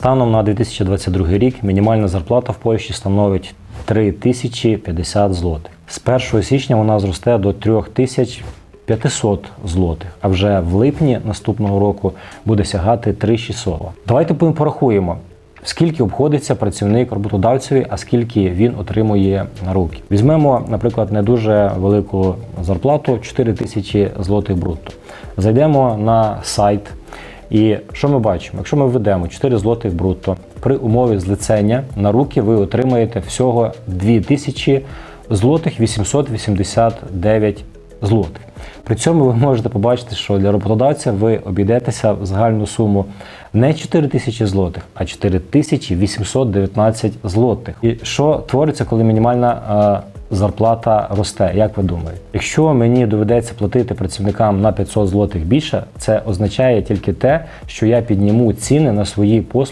Станом на 2022 рік мінімальна зарплата в Польщі становить 3050 злотих. З 1 січня вона зросте до 3500 злотих, а вже в липні наступного року буде сягати 3600. Давайте порахуємо. Скільки обходиться працівник роботодавцеві, а скільки він отримує на руки? Візьмемо, наприклад, не дуже велику зарплату 4 тисячі злотих брутто. Зайдемо на сайт, і що ми бачимо? Якщо ми введемо 4 злотих брутто, при умові злицення на руки ви отримаєте всього 2000 злотих 889 злотих. При цьому ви можете побачити, що для роботодавця ви обійдетеся в загальну суму не 4 тисячі злотих, а 4819 злотих. І що твориться, коли мінімальна зарплата росте? Як ви думаєте? Якщо мені доведеться платити працівникам на 500 злотих більше, це означає тільки те, що я підніму ціни на свої послуги